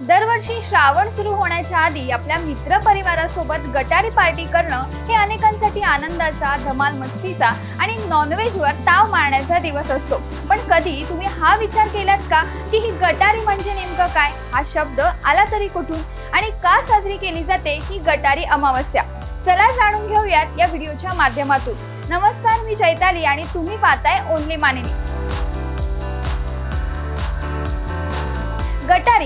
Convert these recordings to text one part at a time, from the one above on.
दरवर्षी श्रावण सुरू होण्याच्या आधी आपल्या मित्र परिवारासोबत गटारी पार्टी करणं हे अनेकांसाठी आनंदाचा धमाल मस्तीचा आणि नॉनव्हेजवर ताव मारण्याचा दिवस असतो. पण कधी तुम्ही हा विचार केलात का की ही गटारी म्हणजे नेमकं काय? हा शब्द आला तरी कुठून? आणि का साजरी केली जाते ही गटारी अमावस्या? चला जाणून घेऊयात या व्हिडिओच्या माध्यमातून. नमस्कार मी चैताली आणि तुम्ही पाहताय ओनली मानिनी.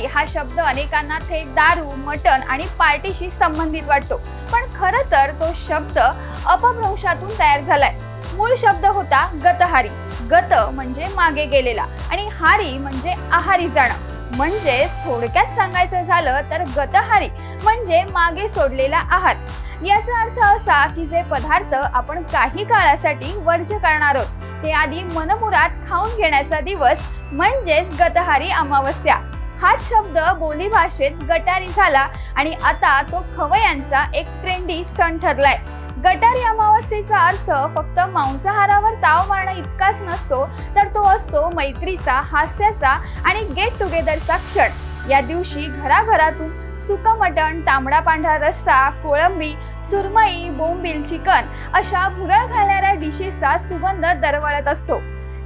गटारी हा शब्द अनेकांना थेट दारू मटण आणि पार्टीशी संबंधित वाटतो. पण खरं तर तो शब्द अपभ्रंशातून तयार झालाय. मूळ शब्द होता गतहारी. गत म्हणजे मागे गेलेला आणि हारी म्हणजे आहारी जाणं. म्हणजे थोडक्यात सांगायचं झालं तर गतहारी म्हणजे मागे सोडलेला आहार. याचा अर्थ असा की जे पदार्थ आपण काही काळासाठी वर्ज्य करणार आहोत ते आधी मनमुरात खाऊन घेण्याचा दिवस म्हणजेच गतहारी अमावस्या. हाच शब्द बोली भाषेत गटारी झाला आणि आता तो खवयांचा एक ट्रेंडी सण ठरलाय. गटारी अमावस्येचा अर्थ फक्त मांसाहारावर ताव मारणं इतकाच नसतो तर तो असतो मैत्रीचा हास्याचा आणि गेट टुगेदरचा क्षण. या दिवशी घराघरातून सुकं मटण तांबडा पांढरा रस्सा कोळंबी सुरमई बोंबील चिकन अशा भुरळ घालणाऱ्या डिशेसचा सुगंध दरवळत असतो.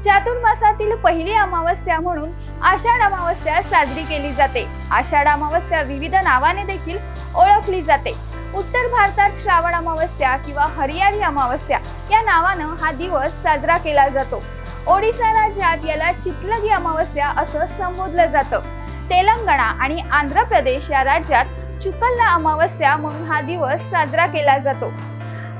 चातुर्मासातील पहिली अमावस्या म्हणून आषाढ अमावस्या साजरी केली जाते. आषाढ अमावस्या विविध नावाने देखील ओळखली जाते. उत्तर भारतात श्रावण अमावस्या किंवा हरियाली अमावस्या या नावानं हा दिवस साजरा केला जातो. ओडिसा राज्यात याला चितलगी अमावस्या असं संबोधलं जातं. तेलंगणा आणि आंध्र प्रदेश या राज्यात चुकल्ला अमावस्या म्हणून हा दिवस साजरा केला जातो.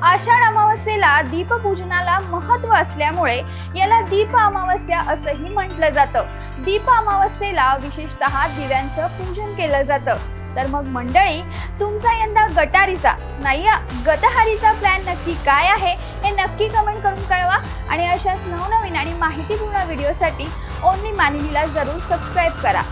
आषाढ अमावस्येला दीपपूजनाला महत्त्व असल्यामुळे याला दीप अमावस्या असंही म्हटलं जातं. दीप अमावस्येला विशेषतः दिव्यांचं पूजन केलं जातं. तर मग मंडळी तुमचा यंदा गटारीचा नाही गतहारीचा प्लॅन नक्की काय आहे हे नक्की कमेंट करून कळवा. आणि अशाच नवनवीन आणि माहितीपूर्ण व्हिडिओसाठी ओनली मानिनीला जरूर सबस्क्राईब करा.